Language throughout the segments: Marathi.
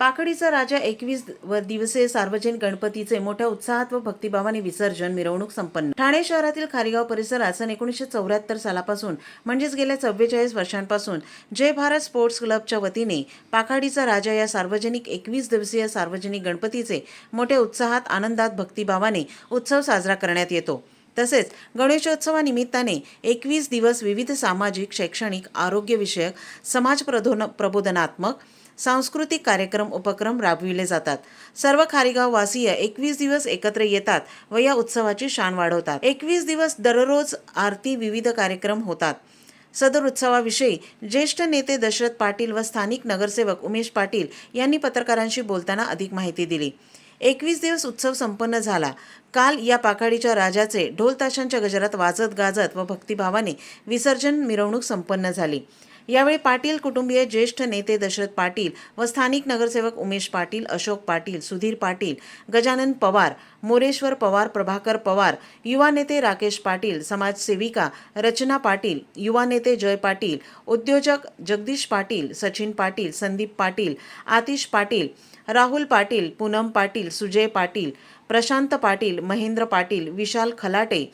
पाकडीचा राजा एकवीस व दिवसीय सार्वजनिक गणपतीचे मोठ्या उत्साहात व भक्तिभावाने विसर्जन मिरवणूक संपन्न. ठाणे शहरातील खारीगाव परिसरात सन एकोणीसशे चौऱ्याहत्तर सालापासून म्हणजेच गेल्या चव्वेचाळीस वर्षांपासून जय भारत स्पोर्ट्स क्लबच्या वतीने पाखाडीचा राजा या सार्वजनिक एकवीस दिवसीय सार्वजनिक गणपतीचे मोठ्या उत्साहात आनंदात भक्तिभावाने उत्सव साजरा करण्यात येतो. तसेच गणेशोत्सवानिमित्ताने एकवीस दिवस विविध सामाजिक शैक्षणिक आरोग्यविषयक समाज प्रधोन प्रबोधनात्मक सांस्कृतिक कार्यक्रम उपक्रम राबविले जातात. सर्व खारीगाव वासीय एकवीस दिवस एकत्र येतात व या उत्सवाची शान वाढवतात. एकवीस दिवस दररोज आरती विविध कार्यक्रम होतात. सदर उत्सवाविषयी ज्येष्ठ नेते दशरथ पाटील व स्थानिक नगरसेवक उमेश पाटील यांनी पत्रकारांशी बोलताना अधिक माहिती दिली. एकवीस दिवस उत्सव संपन्न झाला. काल या पाखाडीच्या राजाचे ढोल ताशांच्या गजरात वाजत गाजत व भक्तिभावाने विसर्जन मिरवणूक संपन्न झाली. यावेळी पाटील कुटुंबीय ज्येष्ठ नेते दशरथ पाटील व स्थानिक नगरसेवक उमेश पाटील अशोक पाटील सुधीर पाटील गजानन पवार मोरेश्वर पवार प्रभाकर पवार युवा नेते राकेश पाटील समाजसेविका रचना पाटील युवा नेते जय पाटील उद्योजक जगदीश पाटील सचिन पाटील संदीप पाटील आतिश पाटील राहुल पाटील पूनम पाटील सुजय पाटील प्रशांत पाटील महेंद्र पाटील विशाल खलाटे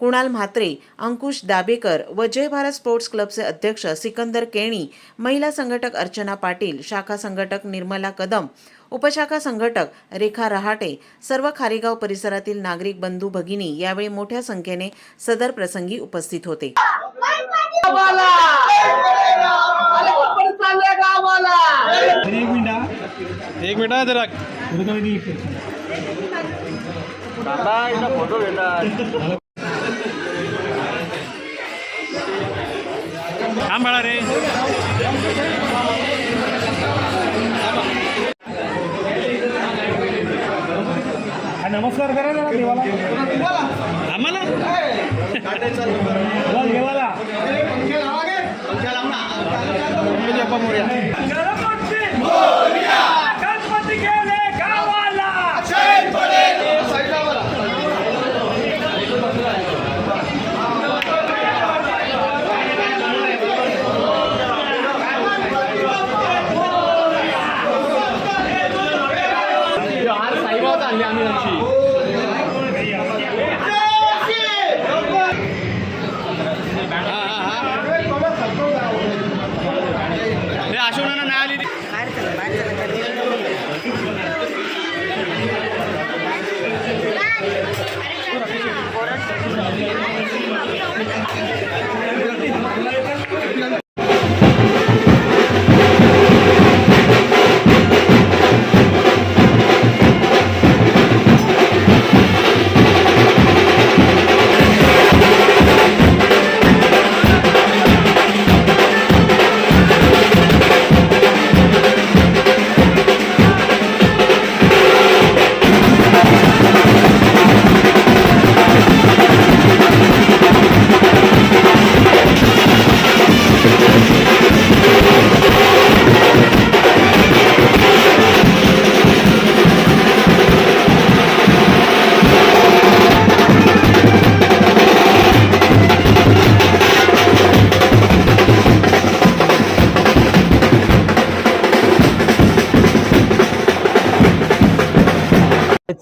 कुणाल म्हात्रे अंकुश दाबेकर व जय भारत स्पोर्ट्स क्लबचे अध्यक्ष सिकंदर केणी महिला संघटक अर्चना पाटील शाखा संघटक निर्मला कदम उपशाखा संघटक रेखा रहाटे सर्व खारीगाव परिसरातील नागरिक बंधू भगिनी यावेळी मोठ्या संख्येने सदर प्रसंगी उपस्थित होते. एक मिनिट हा. जरा. फोटो घेणार थांब बाळा रे नमस्कार करा जरा देवाला. आम्हाला? देवाला.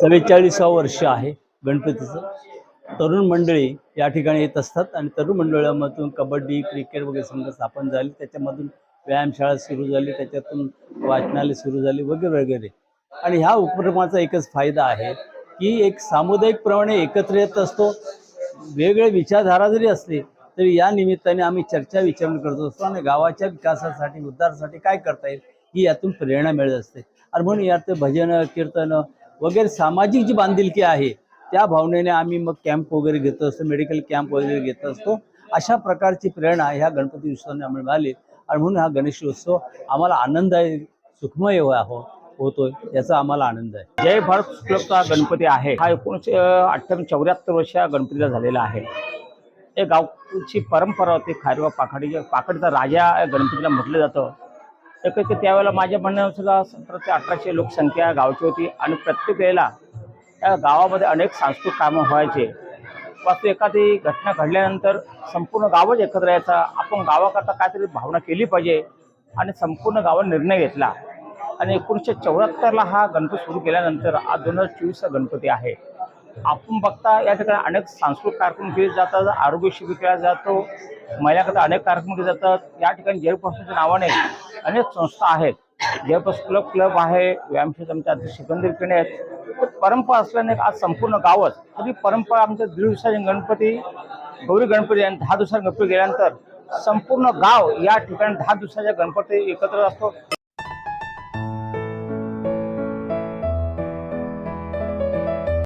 चव्वेचाळीसावं वर्ष आहे गणपतीचं. तरुण मंडळी या ठिकाणी येत असतात आणि तरुण मंडळामधून कबड्डी क्रिकेट वगैरे संघ स्थापन झाली त्याच्यामधून व्यायामशाळा सुरू झाली त्याच्यातून वाचनालय सुरू झाली वगैरे वगैरे. आणि ह्या उपक्रमाचा एकच फायदा आहे की एक सामुदायिक प्रमाणे एकत्र येत असतो. वेगळे विचारधारा जरी असली तरी या निमित्ताने आम्ही चर्चा विचारण करत असतो आणि गावाच्या विकासासाठी उद्धारासाठी काय करता येईल ही यातून प्रेरणा मिळत असते. आणि म्हणून यात भजनं कीर्तन वगैरे सामाजिक जी बांधिलकी आहे त्या भावनेने आम्ही मग कॅम्प वगैरे घेत असतो मेडिकल कॅम्प वगैरे घेत असतो. अशा प्रकारची प्रेरणा ह्या गणपती उत्सवाने आम्हाला मिळाली. आणि म्हणून हा गणेश उत्सव आम्हाला आनंददायी सुखमय हो-, हो होतोय याचा आम्हाला आनंद आहे. जय भारत क्लबचा गणपती आहे. हा एकोणीसशे अठ्ठ्याण्णव चौऱ्याहत्तर वर्ष गणपतीला झालेला आहे. एक गावची परंपरा होती. खारवा पाखाडी पाखडीचा राजा गणपतीला म्हटलं जातं. तर त्यावेळेला माझ्या म्हणण्यानुसार सतरा ते अठराशे लोकसंख्या गावची होती आणि प्रत्येक वेळेला त्या गावामध्ये अनेक सांस्कृतिक कामं व्हायचे. वास्तू एखादी घटना घडल्यानंतर संपूर्ण गावच एकत्र यायचा. आपण गावाकरता काहीतरी भावना केली पाहिजे आणि संपूर्ण गावाने निर्णय घेतला. आणि एकोणीसशे चौऱ्याहत्तरला हा गणपती सुरू केल्यानंतर आज दोन हजार चोवीसचा गणपती आहे. आपण बघता या ठिकाणी अनेक सांस्कृतिक कार्यक्रम केले जातात आरोग्य शिबिर केला जातो महिलाकरता अनेक कार्यक्रम केले जातात. या ठिकाणी जयपासूनच्या नावाने अनेक संस्था आहेत. जयपास क्लब क्लब आहे व्यायामशाळा आमच्या सिकंदर किणे आहेत. परंपरा असल्याने आज संपूर्ण गावच तरी परंपरा आमच्या दीड दिवसाचे गणपती गौरी गणपती आणि दहा दिवसाचे गणपती गेल्यानंतर संपूर्ण गाव या ठिकाणी दहा दिवसाच्या गणपती एकत्र असतो.